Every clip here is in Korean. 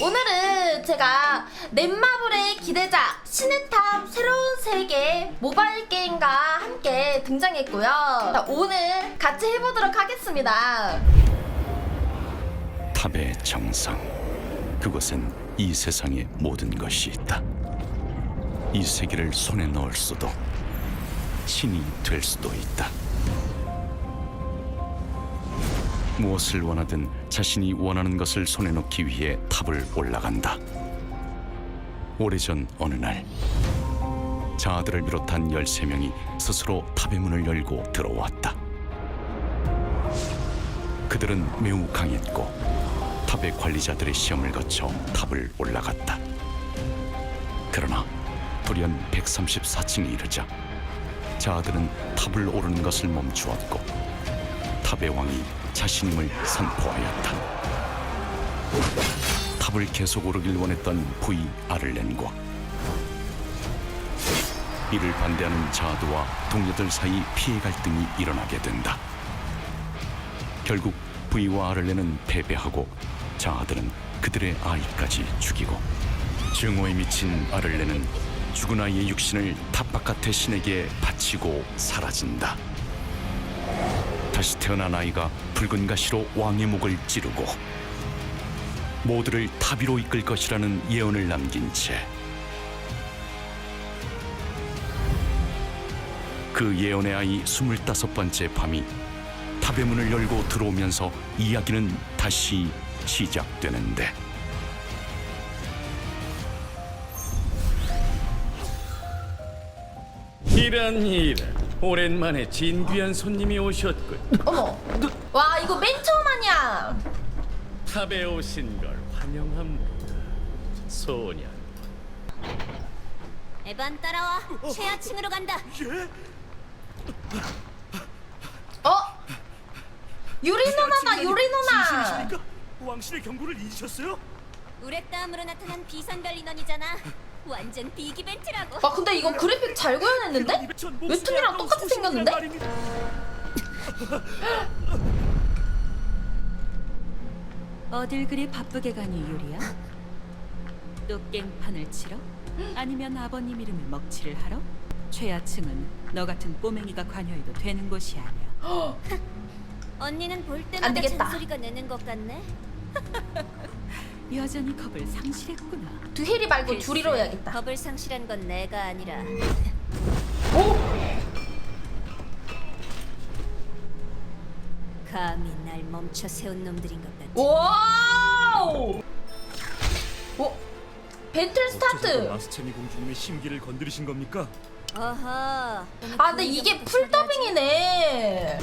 오늘은 제가 넷마블의 기대작 신의탑 새로운 세계 모바일 게임과 함께 등장했고요. 자, 오늘 같이 해보도록 하겠습니다. 탑의 정상 그곳엔 이 세상의 모든 것이 있다 이 세계를 손에 넣을 수도 신이 될 수도 있다 무엇을 원하든 자신이 원하는 것을 손에 넣기 위해 탑을 올라간다 오래전 어느 날 자아들을 비롯한 13명이 스스로 탑의 문을 열고 들어왔다 그들은 매우 강했고 탑의 관리자들의 시험을 거쳐 탑을 올라갔다. 그러나 돌연 134층에 이르자 자아들은 탑을 오르는 것을 멈추었고 탑의 왕이 자신임을 선포하였다. 탑을 계속 오르길 원했던 부이 아를렌과 이를 반대하는 자아드와 동료들 사이 피해 갈등이 일어나게 된다. 결국 부이와 아를레는 패배하고 자아들은 그들의 아이까지 죽이고 증오에 미친 아를레는 죽은 아이의 육신을 탑 바깥의 신에게 바치고 사라진다. 다시 태어난 아이가 붉은 가시로 왕의 목을 찌르고 모두를 탑 위로 이끌 것이라는 예언을 남긴 채 그 예언의 아이 스물다섯 번째 밤이 탑의 문을 열고 들어오면서 이야기는 다시 시작되는데 이런 이런 오랜만에 진귀한 손님이 오셨군 어머, 와 이거 맨 처음 아니야. 탑에 오신 걸 환영합니다 소년 에반 따라와 최하층으로 간다 어? 유리 누나다 유리 누나. 진심이십니까? 왕실의 경고를 잊으셨어요? 우렉 다음으로 나타난 비선별 인원이잖아 완전 빅이벤트라고 와 근데 이거 그래픽 잘 구현했는데? 웹툰이랑 똑같이 생겼는데? 어딜 그리 바쁘게 가니 유리야? 또 깽판을 치러? 아니면 아버님 이름을 먹칠을 하러? 최하층은 너 같은 꼬맹이가 관여해도 되는 곳이 아니야. 언니는 볼안 때마다 되겠다. 잔소리가 내는 것 같네 여전히 겁을 상실했구나. 두 혜리 말고 둘이로 해야겠다. 겁을 상실한 건 내가 아니라 감히 날 멈춰 세운 놈들인 것 같아 와우! 오, 배틀 어쩌셔서 스타트. 마스체미 공주님의 심기를 건드리신 겁니까? 어허 아 근데 이게 풀 더빙이네.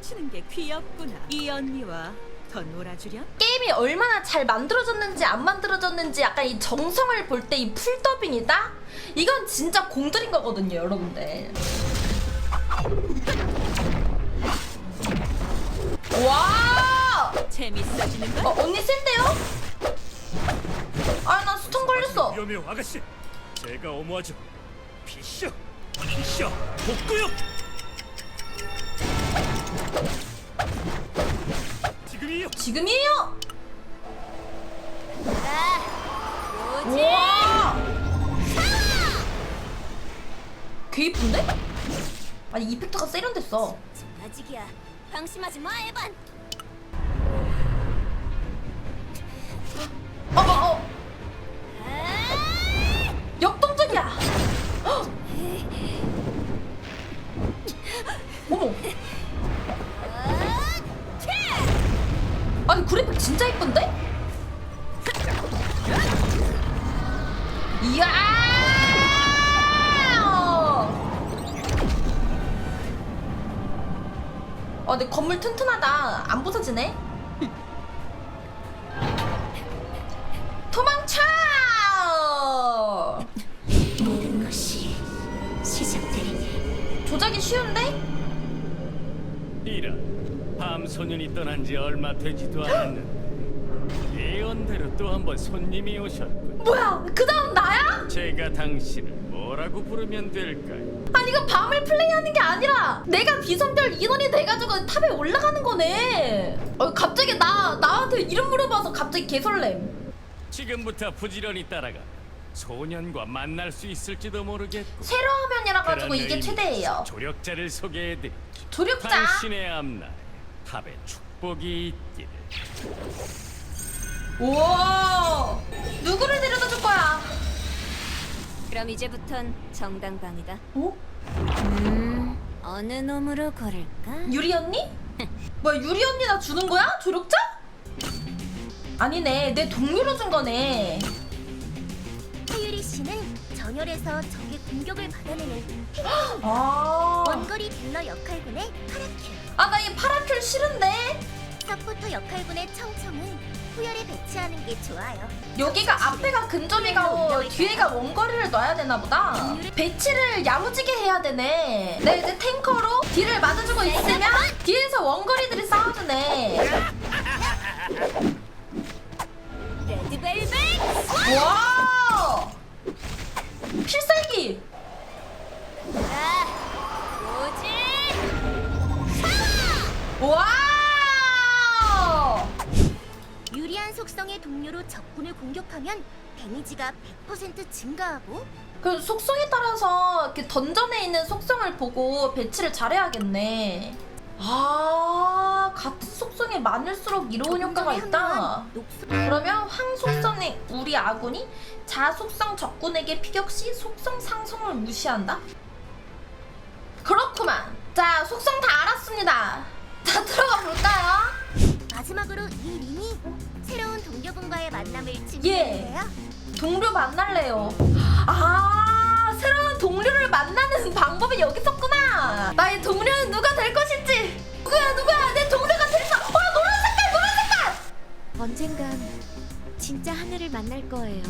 치는 게 귀엽구나. 이 언니와 더 놀아주렴? 게임이 얼마나 잘 만들어졌는지 안 만들어졌는지 약간 이 정성을 볼 때 이 풀 더빙이다? 이건 진짜 공들인 거거든요, 여러분들. 와! 재밌어지는 걸? 어, 언니 센데요? 아, 나 스톤 걸렸어. 위험해요 아가씨 제가 어머하죠 피셔 피셔 복구요 지금이요 지금이에요. 아, 뭐지? 와! 개 이쁜데? 아니 이펙터가 세련됐어. 아직이야 방심하지 마 에반 건물 튼튼하다. 안 부서지네. 도망쳐! 모든 것이 시작되리니 조작이 쉬운데? 이런 밤 소년이 떠난 지 얼마 되지도 않았는데 예언대로 또 한 번 손님이 오셨군 뭐야? 그 다음 나야? 제가 당신을 뭘 뭐라고 부르면 될까요? 아니 이거 밤을 플레이하는 게 아니라 내가 비선별 인원이 돼가지고 탑에 올라가는 거네. 어 갑자기 나 나한테 이름 물어봐서 갑자기 개설렘. 지금부터 부지런히 따라가 소년과 만날 수 있을지도 모르겠고 세로 화면이라 가지고 그런 이게 의미에서 최대예요. 조력자를 소개해드리 조력자. 당신의 앞날 탑에 축복이 있기를 우와. 누구를 데려다 줄 거야? 그럼 이제부턴 정당방이다. 어? 음, 어느 놈으로 걸을까? 유리 언니? 뭐야 유리 언니 나 주는 거야? 조력자? 아니네 내 동료로 준 거네. 하유리 씨는 전열에서 적의 공격을 받아내는 아. 원거리 딜러 역할군의 파라큐 아나 이 파라큘 싫은데. 서포터 역할군의 청청은 후열에 배치하는 게 좋아요 여기가 앞에가 근접이가 뒤에가 원거리를 놔야 되나 보다. 배치를 야무지게 해야 되네. 내 이제 탱커로 뒤를 맞아주고 있으면 뒤에서 원거리들이 싸워주네. 레드벨벳! 와! 필살기. 아, 뭐지? 와! 속성의 동료로 적군을 공격하면 데미지가 100% 증가하고 그 속성에 따라서 이렇게 던전에 있는 속성을 보고 배치를 잘해야겠네. 아, 같은 속성이 많을수록 이로운 효과가 있다. 녹수 그러면 황 속성의 우리 아군이 자 속성 적군에게 피격 시 속성 상승을 무시한다? 그렇구만. 자, 속성 다 알았습니다. 자, 들어가 볼까요? 마지막으로 이 링이 새로운 동료분과의 만남을 예. 증명해요 동료 만날래요. 아, 새로운 동료를 만나는 방법이 여기 있었구나. 나의 동료는 누가 될 것인지. 누구야, 누구야? 내 동료가 될 수. 어, 노란 색깔, 노란 색깔. 언젠간 진짜 하늘을 만날 거예요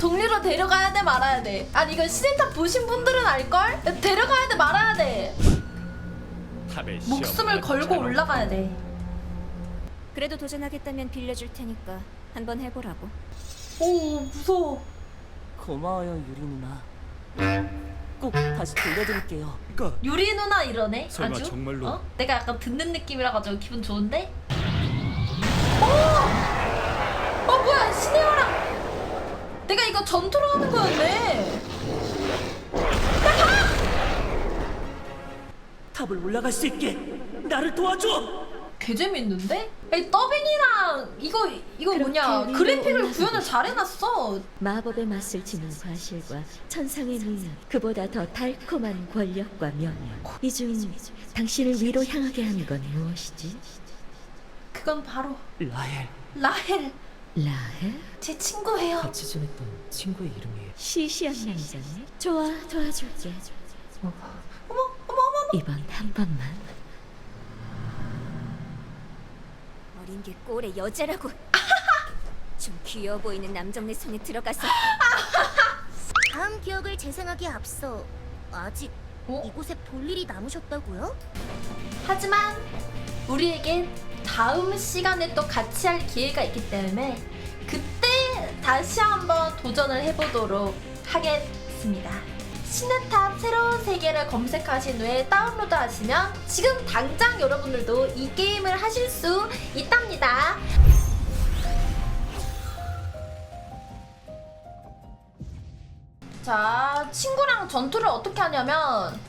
동료로 데려가야 돼 말아야 돼. 아니 이거 시네탑 보신 분들은 알걸? 데려가야 돼 말아야 돼. 탑에 목숨을 걸고 올라가야 돼. 그래도 도전하겠다면 빌려줄 테니까 한번 해보라고. 오 무서워. 고마워요 유리 누나. 꼭 다시 돌려드릴게요. 그러니까 유리 누나 이러네. 설마 아주. 정말로? 어? 내가 약간 듣는 느낌이라 가지고 기분 좋은데. 어! 어 뭐야 신혜화랑. 내가 이거 전투로 하는 거였네. 탑을 올라갈 수 있게 나를 도와줘. 개 재밌는데? 이 더빙이랑 이거 이거 뭐냐 그래픽을 구현을 잘 해놨어. 마법의 맛을 지닌 과실과 천상의 능력, 그보다 더 달콤한 권력과 명예. 이중 당신을 위로 향하게 하는 건 무엇이지? 그건 바로 라헬 라헬 라헬? 제 친구예요. 같이 지냈던 친구의 이름이에요. 시시한 남자네. 좋아, 도와줄게. 어머. 이번 한 번만. 어린 게 꼴의 여자라고. 좀 귀여워 보이는 남정네 손에 들어가서 다음 기억을 재생하기에 앞서 아직 어? 이곳에 볼 일이 남으셨다고요? 하지만 우리에겐 다음 시간에 또 같이 할 기회가 있기 때문에 그때 다시 한번 도전을 해보도록 하겠습니다. 시네탑 새로운 세계를 검색하신 후에 다운로드 하시면 지금 당장 여러분들도 이 게임을 하실 수 있답니다. 자, 친구랑 전투를 어떻게 하냐면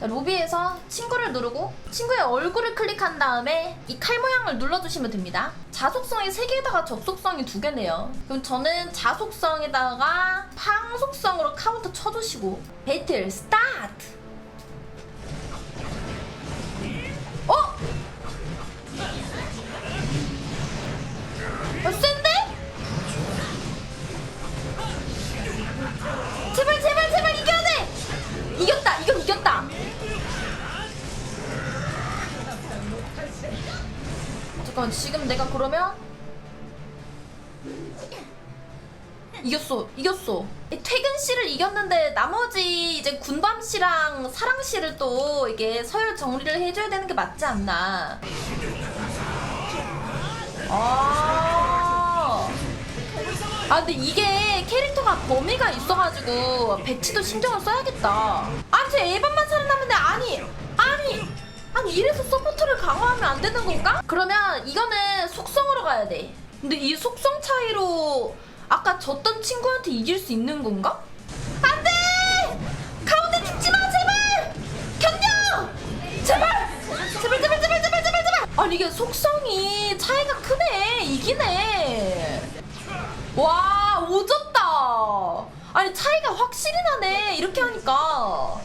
자, 로비에서 친구를 누르고 친구의 얼굴을 클릭한 다음에 이 칼 모양을 눌러주시면 됩니다. 자속성이 3개에다가 적속성이 2개네요. 그럼 저는 자속성에다가 황속성으로 카운터 쳐주시고 배틀 스타트! 잠깐 지금 내가 그러면 이겼어 이겼어. 이 퇴근 씨를 이겼는데 나머지 이제 군밤 씨랑 사랑 씨를 또 이게 서열 정리를 해줘야 되는 게 맞지 않나. 아. 아 근데 이게 캐릭터가 범위가 있어가지고 배치도 신경을 써야겠다. 저 에반만 살아남는데 아니 아니 이래서 서포터를 강화하면 안 되는 건가? 그러면 이거는 속성으로 가야 돼. 근데 이 속성 차이로 아까 졌던 친구한테 이길 수 있는 건가? 안 돼! 가운데 죽지 마 제발! 견뎌! 제발! 제발 제발 제발 제발 제발 제발! 아니 이게 속성이 차이가 크네 이기네 와 오졌다 아니 차이가 확실히 나네 이렇게 하니까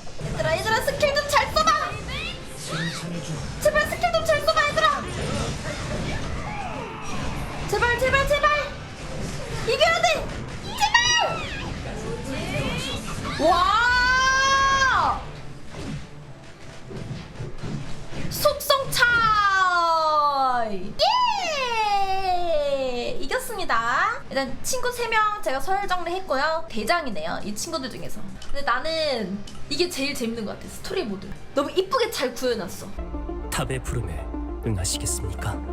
제발 스킬 좀잘 써봐 얘들아. 제발 제발 제발. 이겨야 돼. 제발. 와. 속성 차이. 예. 이겼습니다. 일단 친구 3명 제가 서열 정리했고요. 대장이네요 이 친구들 중에서. 근데 나는 이게 제일 재밌는 것 같아 스토리 모드. 너무 이쁘게 잘 구해놨어 탑의 부름에 응하시겠습니까?